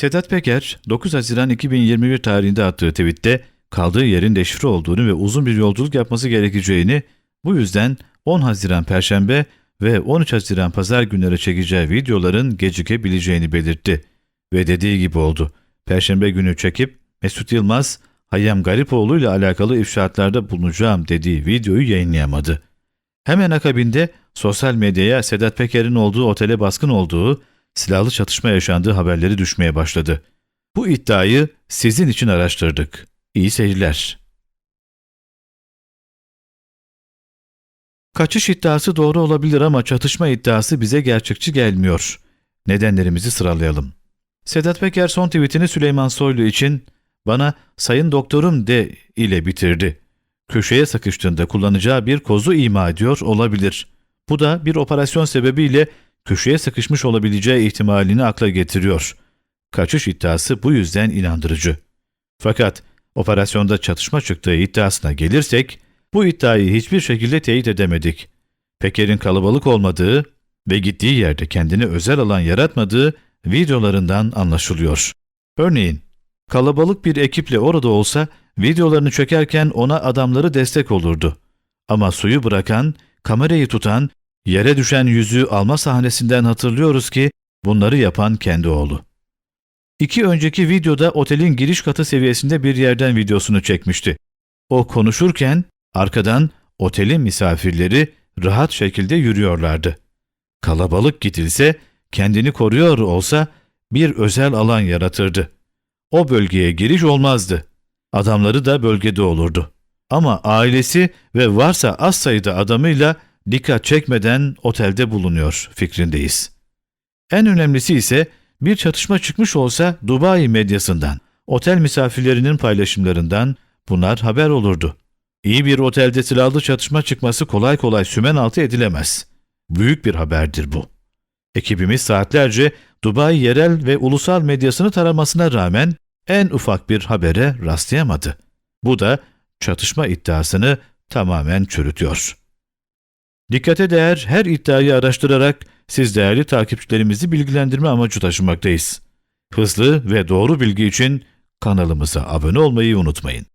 Sedat Peker, 9 Haziran 2021 tarihinde attığı tweette kaldığı yerin deşifre olduğunu ve uzun bir yolculuk yapması gerekeceğini, bu yüzden 10 Haziran Perşembe ve 13 Haziran Pazar günleri çekeceği videoların gecikebileceğini belirtti. Ve dediği gibi oldu. Perşembe günü çekip Mesut Yılmaz, Hayyam Garipoğlu ile alakalı ifşaatlarda bulunacağım dediği videoyu yayınlayamadı. Hemen akabinde sosyal medyaya Sedat Peker'in olduğu otele baskın olduğu, silahlı çatışma yaşandığı haberleri düşmeye başladı. Bu iddiayı sizin için araştırdık. İyi seyirler. Kaçış iddiası doğru olabilir ama çatışma iddiası bize gerçekçi gelmiyor. Nedenlerimizi sıralayalım. Sedat Peker son tweetini Süleyman Soylu için bana sayın doktorum de ile bitirdi. Köşeye sıkıştığında kullanacağı bir kozu ima ediyor olabilir. Bu da bir operasyon sebebiyle köşeye sıkışmış olabileceği ihtimalini akla getiriyor. Kaçış iddiası bu yüzden inandırıcı. Fakat operasyonda çatışma çıktığı iddiasına gelirsek, bu iddiayı hiçbir şekilde teyit edemedik. Peker'in kalabalık olmadığı ve gittiği yerde kendini özel alan yaratmadığı videolarından anlaşılıyor. Örneğin, kalabalık bir ekiple orada olsa videolarını çekerken ona adamları destek olurdu. Ama suyu bırakan, kamerayı tutan, yere düşen yüzüğü alma sahnesinden hatırlıyoruz ki bunları yapan kendi oğlu. İki önceki videoda otelin giriş katı seviyesinde bir yerden videosunu çekmişti. O konuşurken arkadan otelin misafirleri rahat şekilde yürüyorlardı. Kalabalık gidilse, kendini koruyor olsa bir özel alan yaratırdı. O bölgeye giriş olmazdı. Adamları da bölgede olurdu. Ama ailesi ve varsa az sayıda adamıyla dikkat çekmeden otelde bulunuyor fikrindeyiz. En önemlisi ise bir çatışma çıkmış olsa Dubai medyasından, otel misafirlerinin paylaşımlarından bunlar haber olurdu. İyi bir otelde silahlı çatışma çıkması kolay kolay sümen altı edilemez. Büyük bir haberdir bu. Ekibimiz saatlerce Dubai yerel ve ulusal medyasını taramasına rağmen en ufak bir habere rastlayamadı. Bu da çatışma iddiasını tamamen çürütüyor. Dikkate değer her iddiayı araştırarak siz değerli takipçilerimizi bilgilendirme amacı taşımaktayız. Hızlı ve doğru bilgi için kanalımıza abone olmayı unutmayın.